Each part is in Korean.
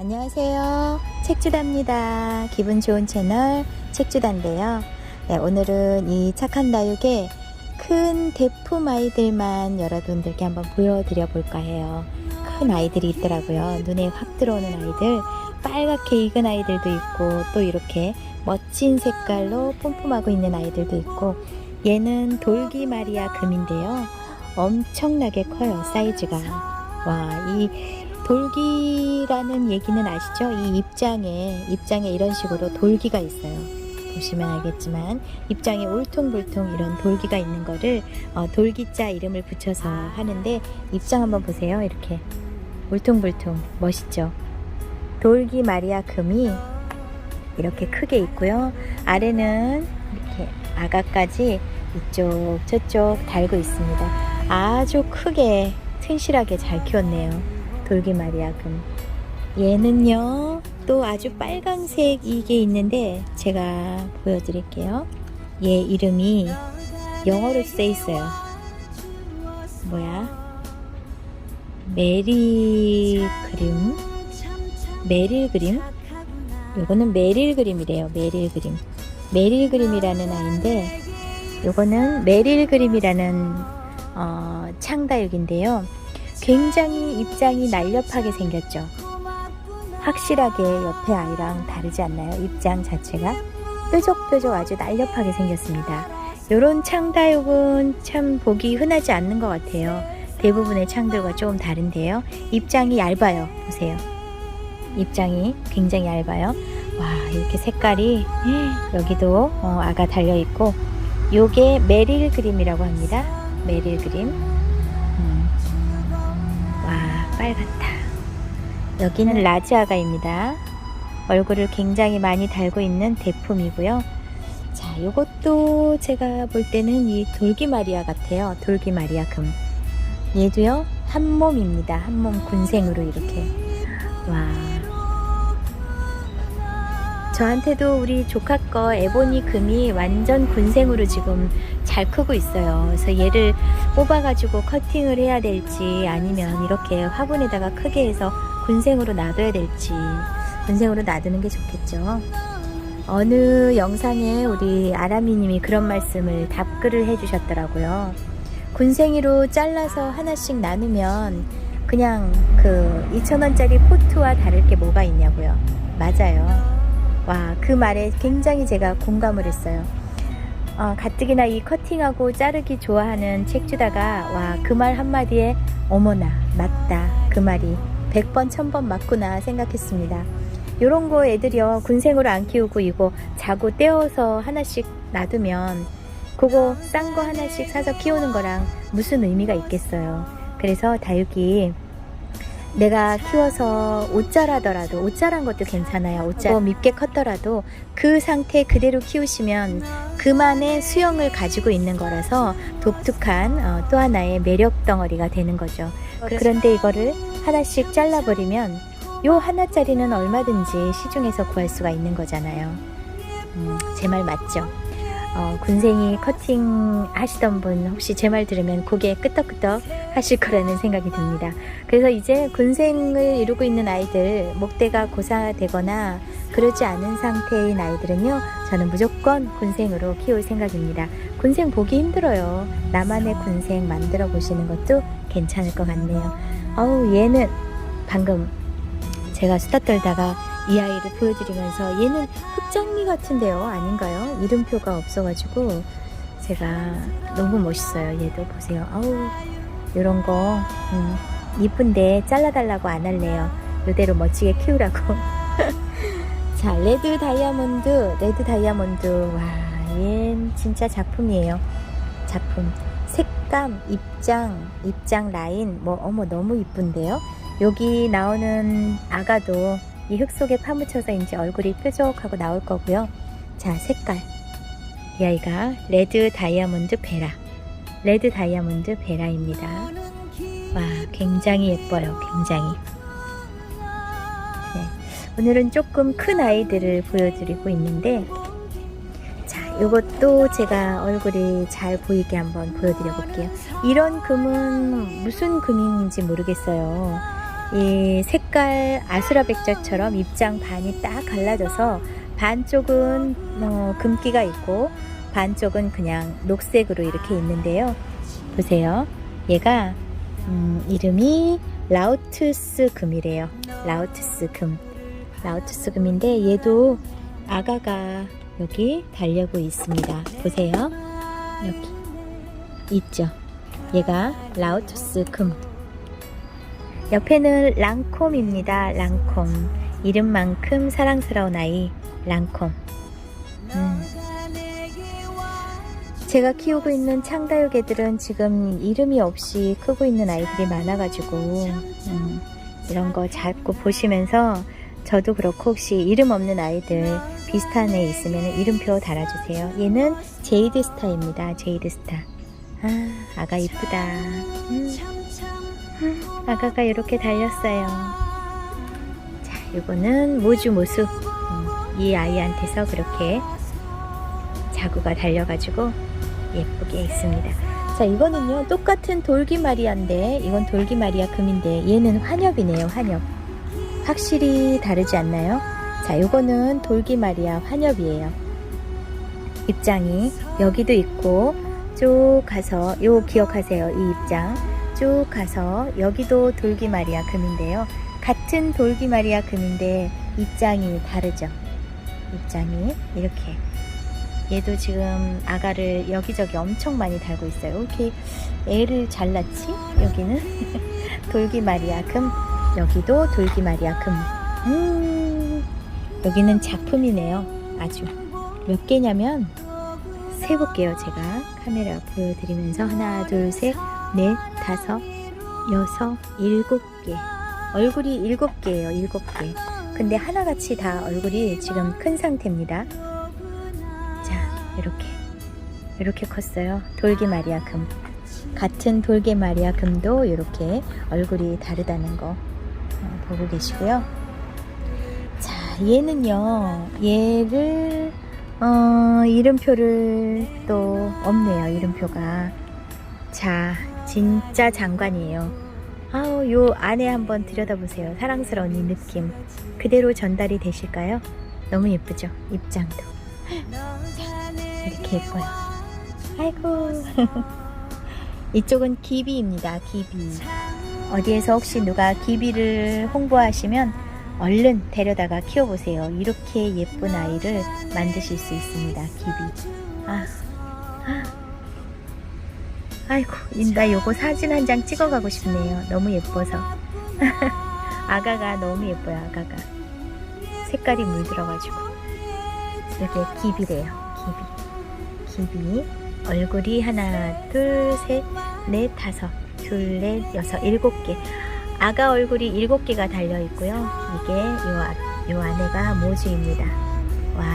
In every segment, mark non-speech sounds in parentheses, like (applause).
안녕하세요. 책주다입니다. 기분 좋은 채널 책주다인데요. 네, 오늘은 이 착한 다육의 큰 대품 아이들만 여러분들께 한번 보여드려 볼까 해요. 큰 아이들이 있더라고요. 눈에 확 들어오는 아이들, 빨갛게 익은 아이들도 있고, 또 이렇게 멋진 색깔로 뿜뿜하고 있는 아이들도 있고, 얘는 돌기 마리아 금인데요. 엄청나게 커요, 사이즈가. 와, 이 돌기라는 얘기는 아시죠? 이 입장에 입장에 이런 식으로 돌기가 있어요. 보시면 알겠지만 입장에 울퉁불퉁 이런 돌기가 있는 거를 어, 돌기자 이름을 붙여서 하는데 입장 한번 보세요. 이렇게 울퉁불퉁 멋있죠? 돌기 마리아 금이 이렇게 크게 있고요. 아래는 이렇게 아가까지 이쪽 저쪽 달고 있습니다. 아주 크게 튼실하게 잘 키웠네요. 돌기 마리아금. 얘는요, 또 아주 빨강색 이게 있는데, 제가 보여드릴게요. 얘 이름이 영어로 써 있어요. 뭐야? 메리 그림? 메릴 그림? 요거는 메릴 그림이래요. 메릴 그림. 메릴 그림이라는 아이인데, 요거는 메릴 그림이라는 어, 창다육인데요. 굉장히 입장이 날렵하게 생겼죠. 확실하게 옆에 아이랑 다르지 않나요? 입장 자체가 뾰족뾰족 아주 날렵하게 생겼습니다. 이런 창다육은 참 보기 흔하지 않는 것 같아요. 대부분의 창들과 조금 다른데요. 입장이 얇아요. 보세요. 입장이 굉장히 얇아요. 와 이렇게 색깔이 여기도 어, 아가 달려 있고 요게 메릴 그림이라고 합니다. 메릴 그림. 와 빨갛다. 여기는 라지아가입니다. 얼굴을 굉장히 많이 달고 있는 대품이고요. 자, 요것도 제가 볼 때는 이 돌기 마리아 같아요. 돌기 마리아 금. 얘도요, 한 몸입니다. 한 몸 군생으로 이렇게. 와. 저한테도 우리 조카 거 에보니 금이 완전 군생으로 지금 잘 크고 있어요. 그래서 얘를 뽑아가지고 커팅을 해야 될지 아니면 이렇게 화분에다가 크게 해서 군생으로 놔둬야 될지 군생으로 놔두는 게 좋겠죠. 어느 영상에 우리 아라미님이 그런 말씀을 답글을 해주셨더라고요. 군생이로 잘라서 하나씩 나누면 그냥 그 2,000원짜리 포트와 다를 게 뭐가 있냐고요. 맞아요. 와, 그 말에 굉장히 제가 공감을 했어요. 어, 가뜩이나 이 커팅하고 자르기 좋아하는 책주다가 와, 그 말 한마디에 어머나, 맞다. 그 말이 100번, 1000번 맞구나 생각했습니다. 요런 거 애들이요, 군생으로 안 키우고 이거 자고 떼어서 하나씩 놔두면 그거 싼 거 하나씩 사서 키우는 거랑 무슨 의미가 있겠어요. 그래서 다육이 내가 키워서 옷자라더라도 옷자란 것도 괜찮아요. 옷자 뭐 밉게 컸더라도 그 상태 그대로 키우시면 그만의 수영을 가지고 있는 거라서 독특한 어, 또 하나의 매력 덩어리가 되는 거죠. 그런데 이거를 하나씩 잘라버리면 요 하나짜리는 얼마든지 시중에서 구할 수가 있는 거잖아요. 음, 제 말 맞죠? 어, 군생이 커팅 하시던 분 혹시 제 말 들으면 고개 끄덕끄덕 하실 거라는 생각이 듭니다. 그래서 이제 군생을 이루고 있는 아이들, 목대가 고사되거나 그러지 않은 상태인 아이들은요, 저는 무조건 군생으로 키울 생각입니다. 군생 보기 힘들어요. 나만의 군생 만들어 보시는 것도 괜찮을 것 같네요. 어우, 얘는 방금 제가 수다 떨다가 이 아이를 보여드리면서 얘는 흑장미 같은데요. 아닌가요? 이름표가 없어가지고 제가 너무 멋있어요. 얘도 보세요. 아우 요런 거 음, 이쁜데 잘라달라고 안 할래요. 요대로 멋지게 키우라고. (laughs) 자 레드 다이아몬드 레드 다이아몬드. 와얘 진짜 작품이에요. 작품. 색감 입장 입장 라인. 뭐 어머 너무 이쁜데요? 여기 나오는 아가도 이 흙 속에 파묻혀서인지 얼굴이 뾰족하고 나올 거고요. 자, 색깔. 이 아이가 레드 다이아몬드 베라. 레드 다이아몬드 베라입니다. 와, 굉장히 예뻐요. 굉장히. 네, 오늘은 조금 큰 아이들을 보여드리고 있는데, 자, 이것도 제가 얼굴이 잘 보이게 한번 보여드려 볼게요. 이런 금은 무슨 금인지 모르겠어요. 이 색깔 아수라 백자처럼 입장 반이 딱 갈라져서 반쪽은 어, 금기가 있고 반쪽은 그냥 녹색으로 이렇게 있는데요. 보세요. 얘가 음, 이름이 라우투스 금이래요. 라우투스 금. 라우투스 금인데 얘도 아가가 여기 달려고 있습니다. 보세요. 여기 있죠. 얘가 라우투스 금. 옆에는 랑콤입니다. 랑콤. 이름만큼 사랑스러운 아이 랑콤. 음. 제가 키우고 있는 창다육 애들은 지금 이름이 없이 크고 있는 아이들이 많아가지고 음, 이런 거 자꾸 보시면서 저도 그렇고 혹시 이름 없는 아이들 비슷한 애 있으면 이름표 달아주세요. 얘는 제이드 스타입니다. 제이드 스타. 아, 아가 이쁘다. 음, 음, 아가가 이렇게 달렸어요. 자, 요거는 모주 모수. 음, 이 아이한테서 그렇게 자구가 달려가지고 예쁘게 있습니다. 자, 이거는요, 똑같은 돌기마리아인데, 이건 돌기마리아 금인데, 얘는 환엽이네요, 환엽. 확실히 다르지 않나요? 자, 요거는 돌기마리아 환엽이에요. 입장이 여기도 있고, 쭉 가서, 요 기억하세요, 이 입장. 쭉 가서, 여기도 돌기마리아 금인데요. 같은 돌기마리아 금인데, 입장이 다르죠. 입장이 이렇게. 얘도 지금 아가를 여기저기 엄청 많이 달고 있어요. 이렇게 애를 잘랐지? 여기는 (laughs) 돌기마리아 금, 여기도 돌기마리아 금. 음, 여기는 작품이네요. 아주 몇 개냐면 세 볼게요. 제가 카메라 보여드리면서 하나, 둘, 셋, 넷, 다섯, 여섯, 일곱 개. 얼굴이 일곱 개예요. 일곱 개. 근데 하나같이 다 얼굴이 지금 큰 상태입니다. 자, 이렇게. 이렇게 컸어요. 돌기 마리아 금. 같은 돌기 마리아 금도 이렇게 얼굴이 다르다는 거 어, 보고 계시고요. 자, 얘는요, 얘를, 어, 이름표를 또 없네요, 이름표가. 자, 진짜 장관이에요. 아우, 요 안에 한번 들여다보세요. 사랑스러운 이 느낌. 그대로 전달이 되실까요? 너무 예쁘죠? 입장도. 이렇게 예뻐요. 아이고. (laughs) 이쪽은 기비입니다. 기비. 어디에서 혹시 누가 기비를 홍보하시면 얼른 데려다가 키워보세요. 이렇게 예쁜 아이를 만드실 수 있습니다. 기비. 아, 아. 아이고, 나 요거 사진 한 장 찍어가고 싶네요. 너무 예뻐서. (laughs) 아가가 너무 예뻐요, 아가가. 색깔이 물들어가지고. 이게 기비래요, 기비. 기비. 얼굴이 하나, 둘, 셋, 넷, 다섯, 둘, 넷, 여섯, 일곱 개. 아가 얼굴이 일곱 개가 달려 있고요. 이게 요, 앞- 요 안에가 모주입니다. 와.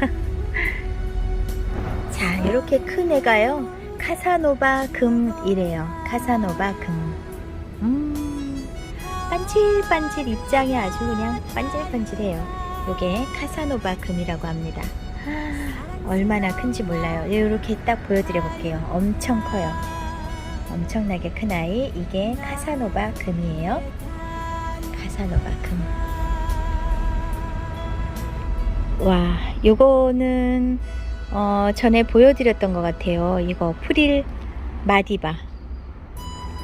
(laughs) 자, 이렇게 큰 애가요. 카사노바 금이래요. 카사노바 금. 음, 반질반질 입장이 아주 그냥 반질반질해요. 요게 카사노바 금이라고 합니다. 아, 얼마나 큰지 몰라요. 이렇게 딱 보여드려 볼게요. 엄청 커요. 엄청나게 큰 아이. 이게 카사노바 금이에요. 카사노바 금. 와, 요거는 어, 전에 보여드렸던 것 같아요. 이거 프릴 마디바.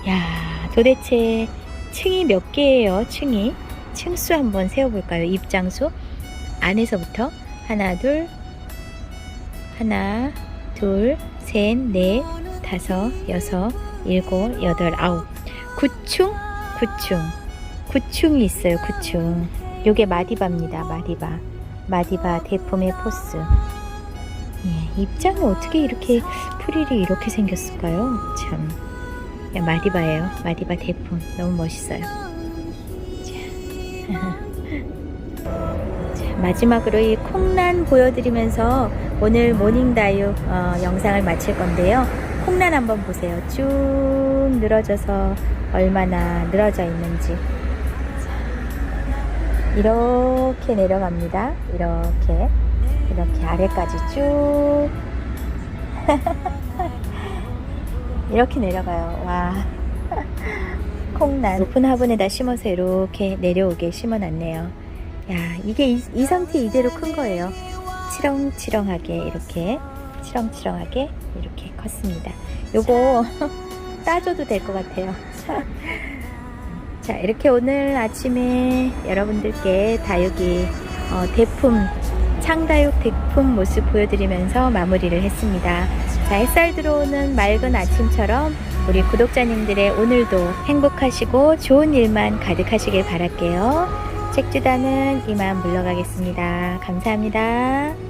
야, 도대체 층이 몇 개예요? 층이 층수 한번 세어볼까요? 입장수 안에서부터 하나, 둘, 하나, 둘, 셋, 넷, 다섯, 여섯, 일곱, 여덟, 아홉, 구층, 구층, 구층이 있어요. 구층. 요게 마디바입니다. 마디바. 마디바 대품의 포스. 예, 입장이 어떻게 이렇게 프릴이 이렇게 생겼을까요? 참. 야, 마디바예요. 마디바 대품. 너무 멋있어요. 자. (laughs) 자, 마지막으로 이 콩란 보여드리면서 오늘 모닝다유 어, 영상을 마칠 건데요. 콩란 한번 보세요. 쭉 늘어져서 얼마나 늘어져 있는지. 자, 이렇게 내려갑니다. 이렇게. 이렇게 아래까지 쭉 (laughs) 이렇게 내려가요. 와 (laughs) 콩난 높은 화분에다 심어서 이렇게 내려오게 심어놨네요. 야, 이게 이, 이 상태 이대로 큰 거예요. 치렁치렁하게 이렇게 치렁치렁하게 이렇게 컸습니다. 요거 (laughs) 따줘도 될 것 같아요. 자, 이렇게 오늘 아침에 여러분들께 다육이 어, 대품 창다육 대품 모습 보여드리면서 마무리를 했습니다. 자, 햇살 들어오는 맑은 아침처럼 우리 구독자님들의 오늘도 행복하시고 좋은 일만 가득하시길 바랄게요. 책주단은 이만 물러가겠습니다. 감사합니다.